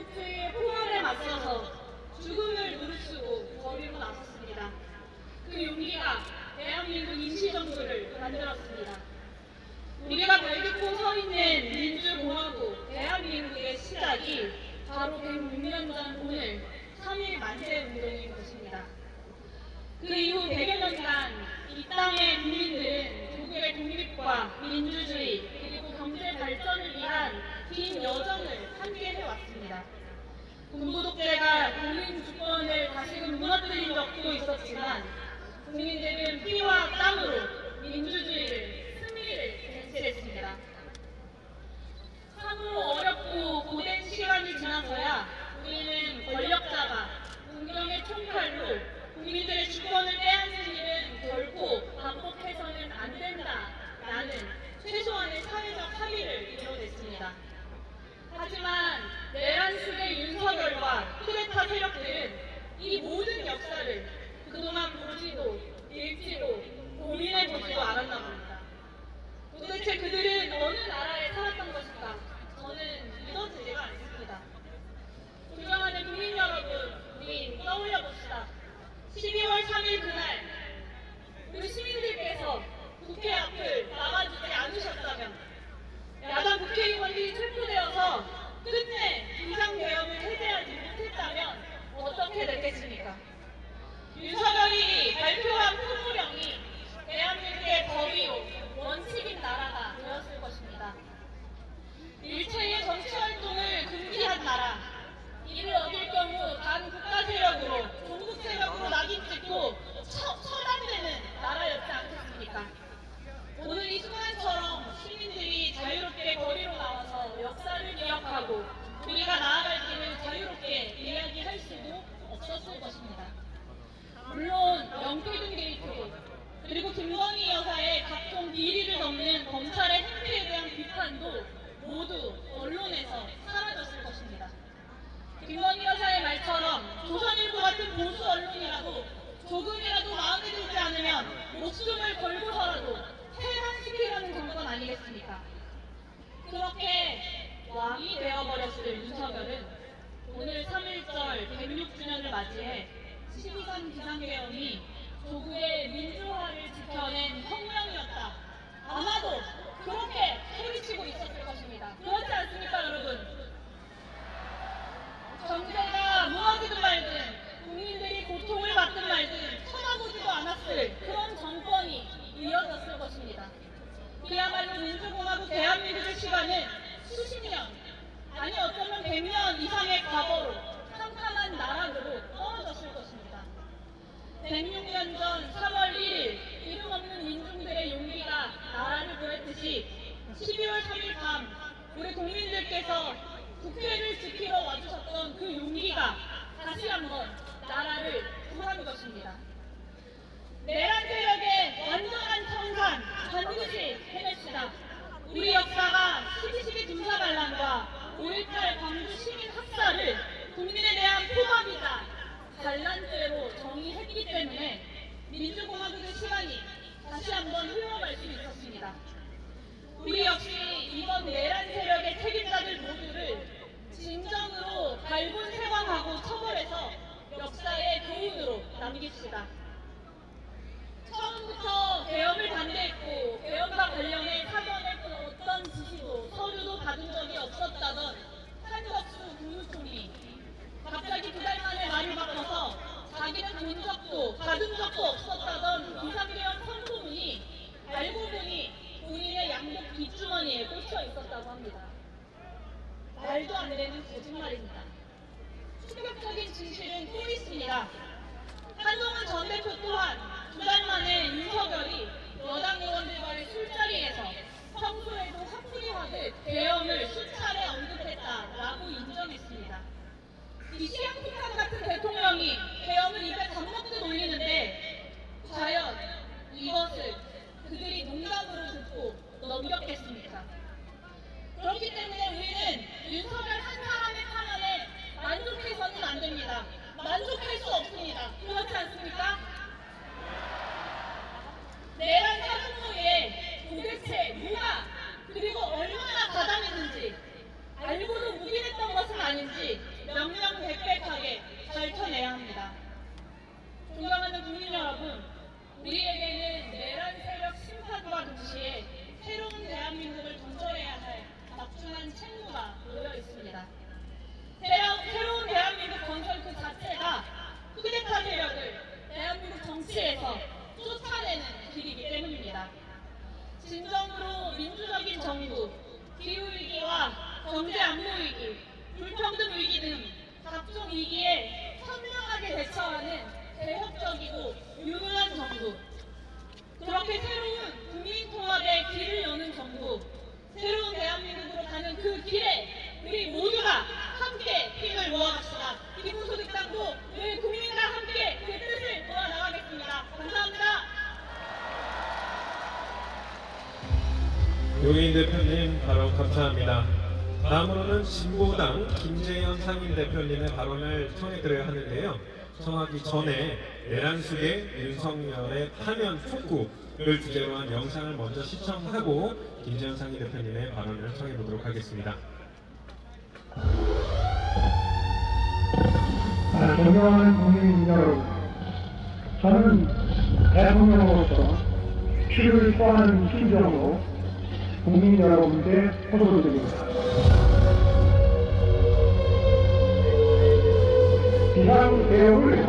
공포의 폭언에 맞서서 죽음을 무릅쓰고 거리로 나섰습니다. 그 용기가 대한민국 임시정부를 만들었습니다. 우리가 발딛고 서 있는 민주공화국 대한민국의 시작이 바로 106년 전 오늘 3.1 만세운동인 것입니다. 그 이후 100여 년간 이 땅의 국민들은 조국의 독립과 민주주의, un 그리고 김건희 여사의 각종 비리를 넘는 검찰의 행태에 대한 비판도 모두 언론에서 사라졌을 것입니다. 김건희 여사의 말처럼 조선일보 같은 보수 언론이라도 조금이라도 마음에 들지 않으면 목숨을 걸고서라도 해산시키려는 정권 아니겠습니까? 그렇게 왕이 되어버렸을 윤석열은 오늘 3.1절 106주년을 맞이해 12선 비상계엄이 조국의 민주화를 지켜낸 혁명이었다. 아마도 그렇게 소리치고 있었을 것입니다. 그렇지 않습니까, 여러분? 경제가 무너지든 말든 국민들이 고통을 받든 말든 쳐다보지도 않았을 그런 정권이 이어졌을 것입니다. 그야말로 민주공화국 대한민국의 시간은 수십 년, 아니 어쩌면 100년 이상의 과거로 캄캄한 나락으로 떨어졌을 것입니다. 106년 전 3월 1일 이름 없는 민중들의 용기가 나라를 구했듯이 12월 3일 밤 우리 국민들께서 국회를 지키러 와주셨던 그 용기가 다시 한번 나라를 구한 것입니다. 내란 세력의 완전한 청산 반드시 해냅시다. 우리 역사가 12.12 군사반란과 5.18 광주 시민 학살을 국민에 대한 포박이자 반란죄로 정의했기 때문에 민주공화국의 시간이 다시 한번 흘러갈 수 있었습니다. 우리 역시 이번 내란 세력의 책임자들 모두를 진정으로 발본 세방하고 처벌해서 역사의 남깁시다. 처음부터 개혁을 반대했고 개혁과 관련해 사전에 그 어떤 지시도 서류도 받은 적이 없었다던 한덕수 국무총리 갑자기 두 달 만에 말을 바꿔서 자기는 본 적도 받은 적도 없었다던 비상계엄 선고문이 알고 보니 본인의 양복 뒷주머니에 꽂혀 있었다고 합니다. 말도 안 되는 거짓말입니다. 충격적인 진실은 또 있습니다. 한동훈 전 대표 또한 두 달 만에 윤석열이 여당 의원들과의 술자리에서 평소에도 화풀이하듯 계엄을 수차례 언급했다라고 인정했습니다. 이 시향폭탄 같은 대통령이 계엄을 입에 밥 먹듯 올리는데 과연 이것을 우리에게는 내란 세력 심판과 동시에 새로운 대한민국을 동절해야 할 막중한 책무가 놓여 있습니다. 새로운 대한민국 건설 그 자체가 쿠데타 세력을 대한민국 정치에서 쫓아내는 길이기 때문입니다. 진정으로 민주적인 정부, 기후위기와 경제안보위기, 불평등 위기 등 각종 위기에 현명하게 대처하는 대협적이고 용인 대표님 발언 감사합니다. 다음으로는 진보당 김재현 상임 대표님의 발언을 청해드려야 하는데요. 청하기 전에 내란숙의 윤석열의 파면 촉구를 주제로 한 영상을 먼저 시청하고 김재현 상임 대표님의 발언을 청해보도록 하겠습니다. 아, 존경하는 국민 여러분, 저는 대통령으로서 피를 토하는 심정으로 국민 여러분께 호소를 드립니다. 비상개혁을